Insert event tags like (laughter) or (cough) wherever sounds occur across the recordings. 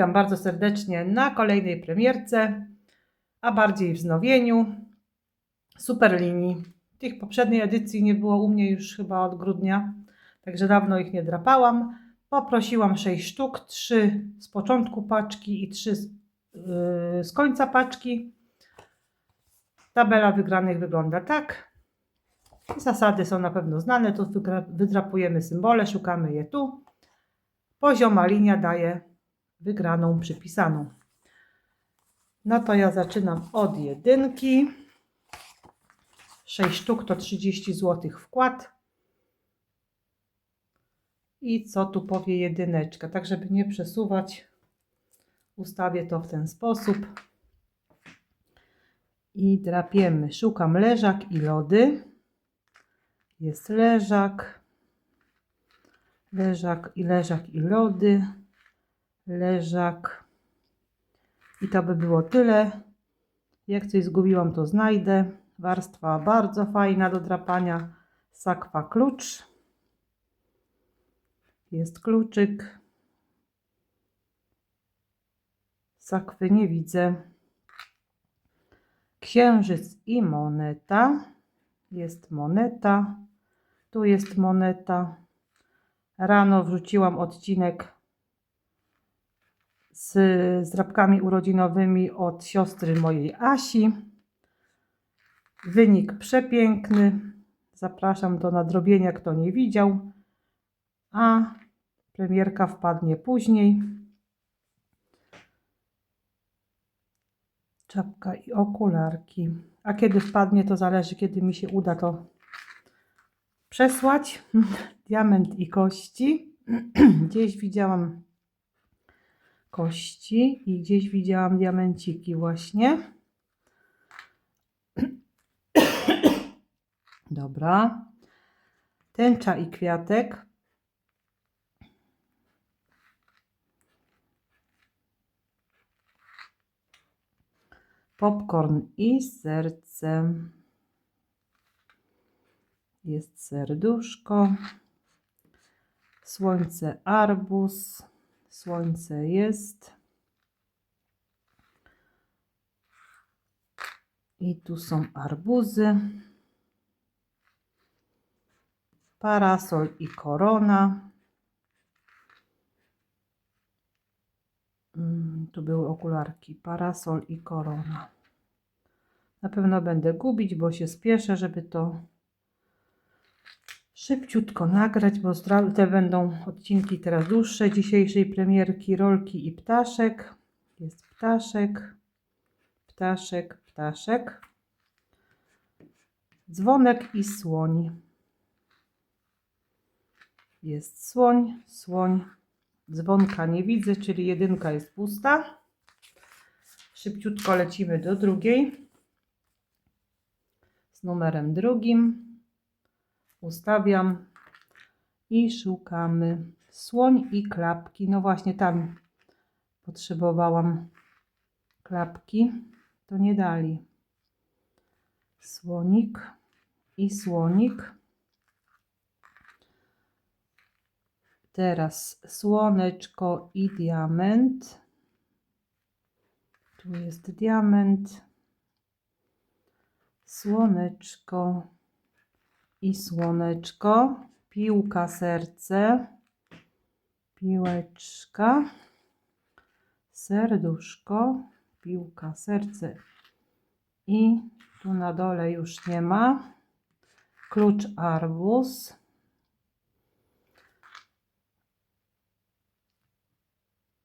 witam bardzo serdecznie na kolejnej premierce, a bardziej wznowieniu superlinii. Tych poprzedniej edycji nie było u mnie już chyba od grudnia, także dawno ich nie drapałam. Poprosiłam 6 sztuk, 3 z początku paczki i 3 z, yy, z końca paczki. Tabela wygranych wygląda tak. Zasady są na pewno znane, tu wydrapujemy symbole, szukamy je tu. Pozioma linia daje wygraną przypisaną. No to ja zaczynam od jedynki. 6 sztuk to 30 zł wkład. I co tu powie jedyneczka? Tak, żeby nie przesuwać, ustawię to w ten sposób. I drapiemy. Szukam leżak i lody. Jest leżak. Leżak i leżak i lody. Leżak. I to by było tyle. Jak coś zgubiłam, to znajdę. Warstwa bardzo fajna do drapania. Sakwa klucz. Jest kluczyk. Sakwy nie widzę. Księżyc i moneta. Jest moneta. Tu jest moneta. Rano wrzuciłam odcinek z zdrabkami urodzinowymi od siostry mojej Asi. Wynik przepiękny. Zapraszam do nadrobienia, kto nie widział. A premierka wpadnie później. Czapka i okularki. A kiedy wpadnie, to zależy, kiedy mi się uda to przesłać. (laughs) Diament i kości. (clears throat) Gdzieś widziałam kości i gdzieś widziałam diamenciki właśnie. Dobra. Tęcza i kwiatek. Popcorn i serce. Jest serduszko. Słońce arbuz. Słońce jest. I tu są arbuzy. Parasol i korona. Mm, Tu były okularki. Parasol i korona. Na pewno będę gubić, bo się spieszę, żeby to szybciutko nagrać, bo te będą odcinki teraz dłuższe dzisiejszej premierki rolki i ptaszek. Jest ptaszek, ptaszek, ptaszek. Dzwonek i słoń. Jest słoń, słoń. Dzwonka nie widzę, czyli jedynka jest pusta. Szybciutko lecimy do drugiej. Z numerem drugim ustawiam i szukamy słoń i klapki. No właśnie tam potrzebowałam klapki, to nie dali. Słonik i słonik. Teraz słoneczko i diament. Tu jest diament. Słoneczko i słoneczko, piłka, serce, piłeczka, serduszko, piłka, serce i tu na dole już nie ma. Klucz arbuz.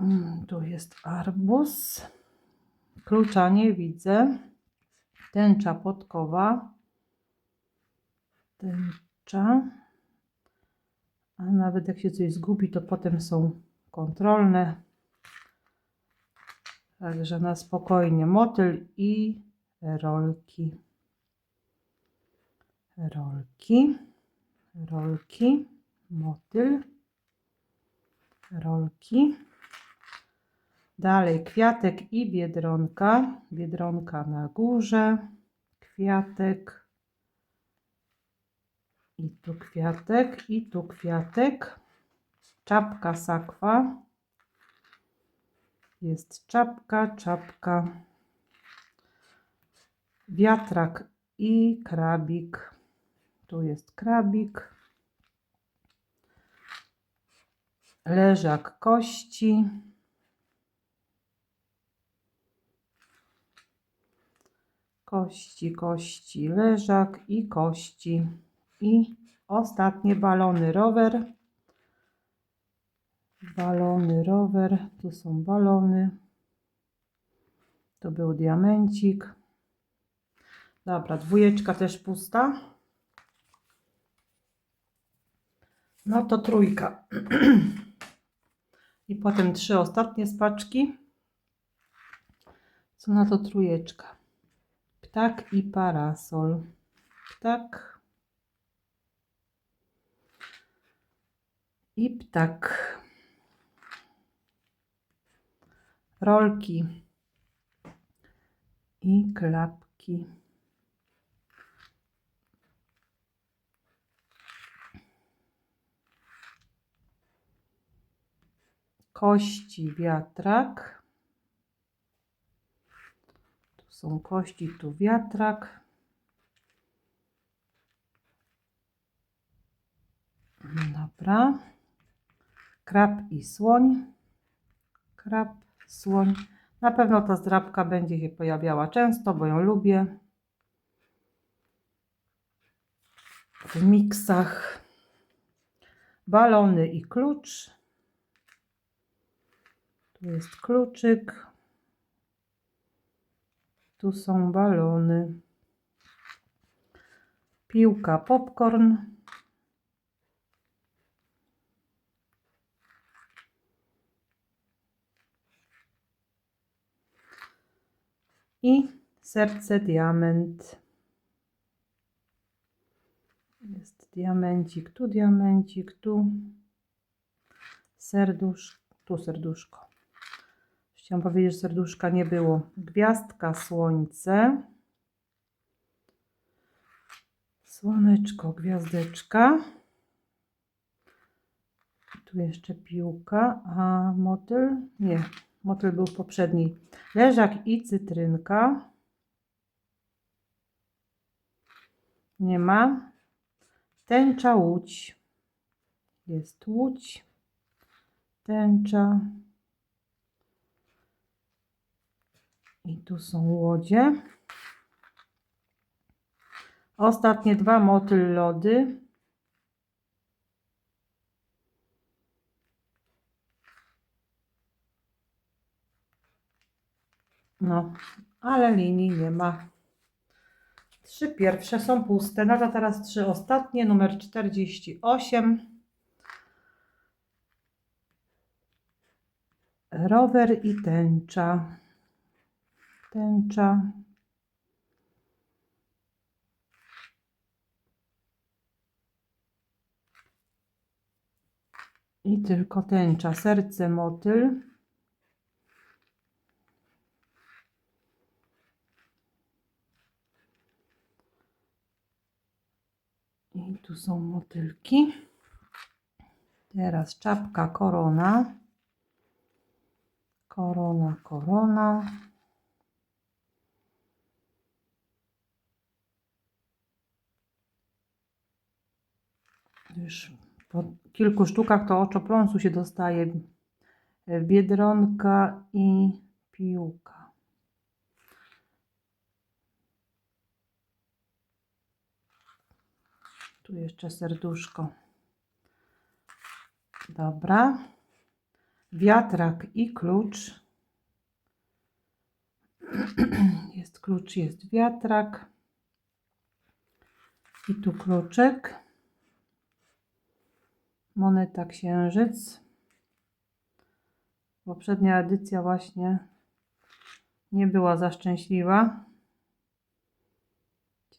Mm, Tu jest arbuz. Klucza nie widzę. Tęcza podkowa tęcza. A nawet jak się coś zgubi, to potem są kontrolne. Także na spokojnie motyl i rolki. Rolki, rolki, motyl, rolki. Dalej kwiatek i biedronka. Biedronka na górze. Kwiatek. I tu kwiatek, i tu kwiatek. Czapka sakwa. Jest czapka, czapka, wiatrak i krabik. Tu jest krabik. Leżak kości. Kości, kości, leżak i kości. I ostatnie balony rower. Balony rower. Tu są balony. To był diamencik. Dobra, dwójeczka też pusta. No to trójka. (clears throat) I potem trzy ostatnie spaczki. Co na to trójeczka? Ptak i parasol. Ptak. I ptak. Rolki. I klapki. kości wiatrak. Tu są kości, tu wiatrak. Dobra. Krab i słoń. Krab, słoń. Na pewno ta zdrabka będzie się pojawiała często, bo ją lubię. W miksach. Balony i klucz. Tu jest kluczyk. Tu są balony. Piłka popcorn. I serce diament. Jest diamencik, tu diamencik, tu serduszko, tu serduszko. Chciałam powiedzieć, że serduszka nie było. Gwiazdka, słońce. Słoneczko, gwiazdeczka. Tu jeszcze piłka, a motyl? Nie, motyl był w poprzedniej. Leżak i cytrynka. Nie ma. Tęcza, łódź. Jest łódź. Tęcza. I tu są łodzie. Ostatnie dwa motyl lody. No, ale linii nie ma. Trzy pierwsze są puste. No to teraz trzy ostatnie. Numer 48. Rower i tęcza tęcza. I tylko tęcza, serce motyl. I tu są motylki. Teraz czapka, korona. Korona, korona. Już po kilku sztukach to oczopląsu się dostaje. Biedronka i piłka. Tu jeszcze serduszko. Dobra. Wiatrak i klucz. (clears throat) Jest klucz, jest wiatrak. I tu kluczek moneta księżyc. Poprzednia edycja właśnie nie była za szczęśliwa.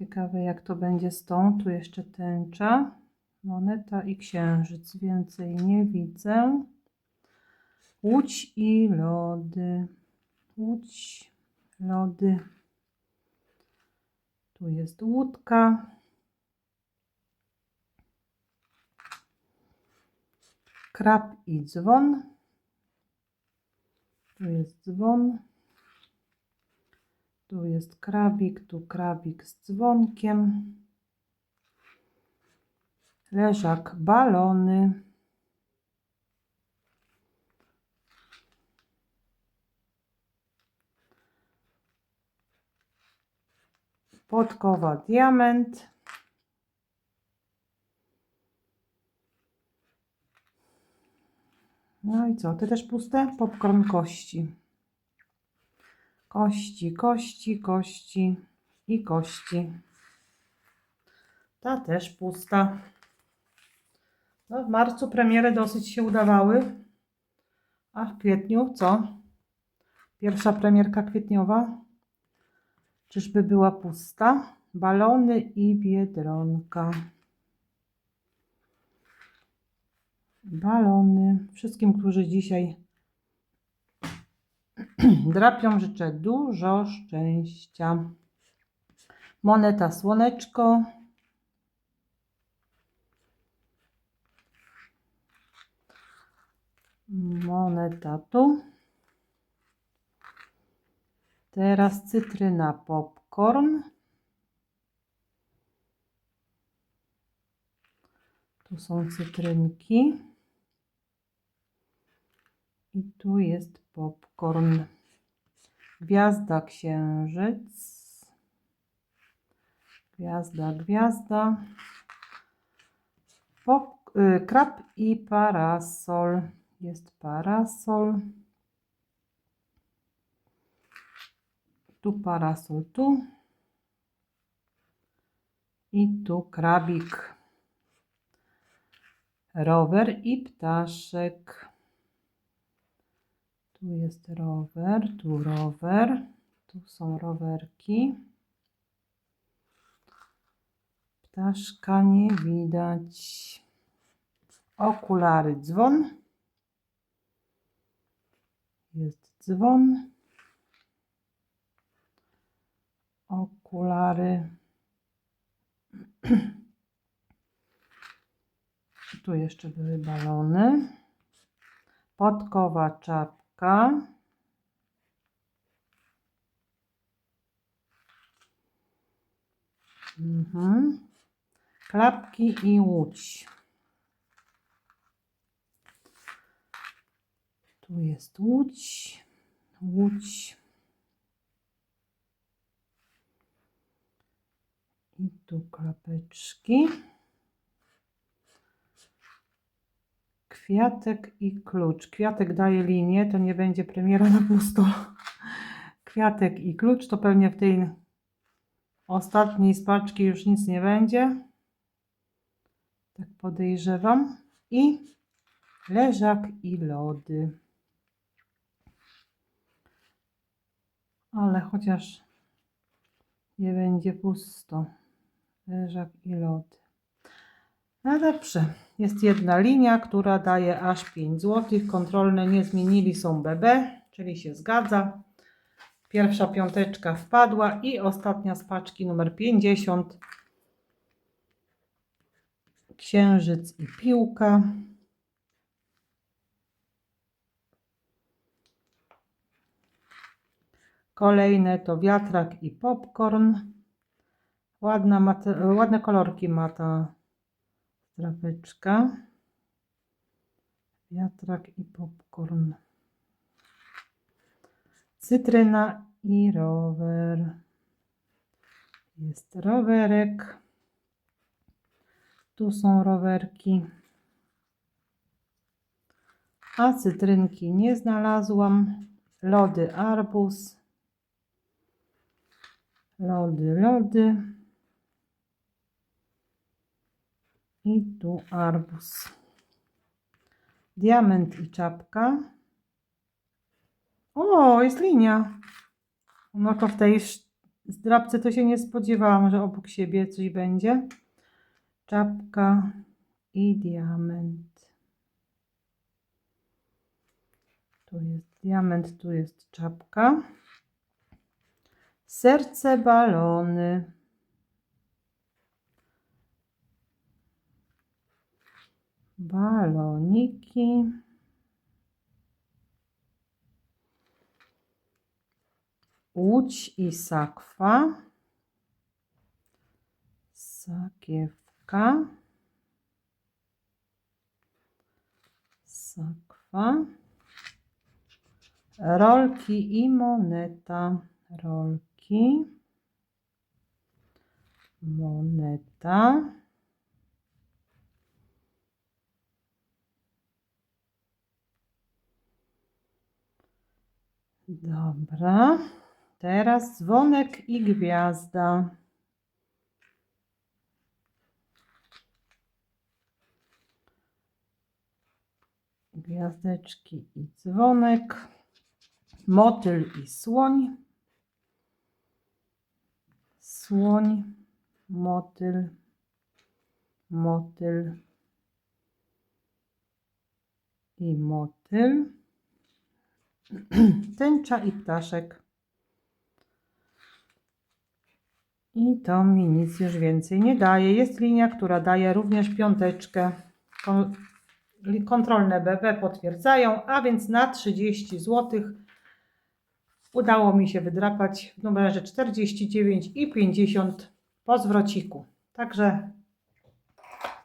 Ciekawe jak to będzie z tą. Tu jeszcze tęcza, moneta i księżyc. Więcej nie widzę. Łódź i lody. Łódź, lody. Tu jest łódka. krab i dzwon. Tu jest dzwon. Tu jest krabik, tu krabik z dzwonkiem. Leżak, balony. Podkowa, diament. No i co? Ty też puste? Popcorn kości. Kości, kości, kości i kości. Ta też pusta. No, w marcu premiery dosyć się udawały. A w kwietniu co? Pierwsza premierka kwietniowa. Czyżby była pusta? Balony i biedronka. Balony. Wszystkim, którzy dzisiaj (clears throat) drapią, życzę dużo szczęścia. Moneta słoneczko. Moneta tu. Teraz cytryna popcorn. Tu są cytrynki. I tu jest popcorn. Gwiazda księżyc. Gwiazda, gwiazda. Pop, y, krab i parasol. Jest parasol. Tu parasol, tu. I tu krabik. Rower i ptaszek. Tu jest rower, tu rower. Tu są rowerki. Ptaszka nie widać. Okulary, dzwon. Jest dzwon. Okulary. Tu jeszcze były balony. Podkowa. Mhm. Klapki i łódź. Tu jest łódź. Łódź. I tu klapeczki. Kwiatek i klucz. Kwiatek daje linię, to nie będzie premiera na pusto. Kwiatek i klucz to pewnie w tej ostatniej z paczki już nic nie będzie. Tak podejrzewam. I leżak i lody. Ale chociaż nie będzie pusto. Leżak i lody. No dobrze. Jest jedna linia, która daje aż 5 zł. Kontrolne nie zmienili, są BB, czyli się zgadza. Pierwsza piąteczka wpadła i ostatnia z paczki numer 50. Księżyc i piłka. Kolejne to wiatrak i popcorn. Ładna ładne kolorki ma ta drapeczka. Wiatrak i popcorn. Cytryna i rower. Jest rowerek. Tu są rowerki. A cytrynki nie znalazłam. Lody arbuz. Lody, lody. I tu arbuz. Diament i czapka. O, jest linia. No to w tej zdrabce to się nie spodziewałam, że obok siebie coś będzie. Czapka i diament. Tu jest diament, tu jest czapka. Serce balony. Baloniki. Łódź i sakwa. Sakiewka. Sakwa. Rolki i moneta. Rolki. Moneta. Dobra. Teraz dzwonek i gwiazda. Gwiazdeczki i dzwonek. Motyl i słoń. Słoń, motyl, motyl i motyl. (clears throat) Tęcza i ptaszek. I to mi nic już więcej nie daje. Jest linia, która daje również piąteczkę. Kontrolne BB potwierdzają, a więc na 30 zł udało mi się wydrapać w numerze 49 i 50 po zwrociku. Także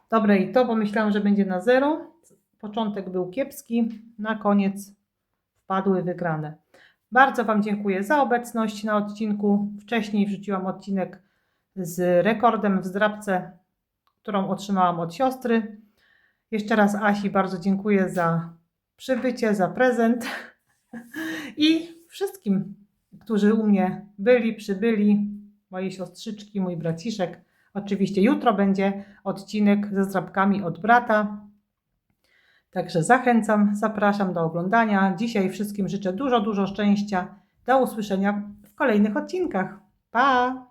dobre i to, bo myślałam, że będzie na zero. Początek był kiepski, na koniec wpadły wygrane. Bardzo Wam dziękuję za obecność na odcinku. Wcześniej wrzuciłam odcinek z rekordem w zdrabce, którą otrzymałam od siostry. Jeszcze raz Asi bardzo dziękuję za przybycie, za prezent (laughs) i wszystkim, którzy u mnie byli, przybyli, moje siostrzyczki, mój braciszek. Oczywiście jutro będzie odcinek ze zdrabkami od brata. Także zachęcam, zapraszam do oglądania. Dzisiaj wszystkim życzę dużo, dużo szczęścia. Do usłyszenia w kolejnych odcinkach. Pa!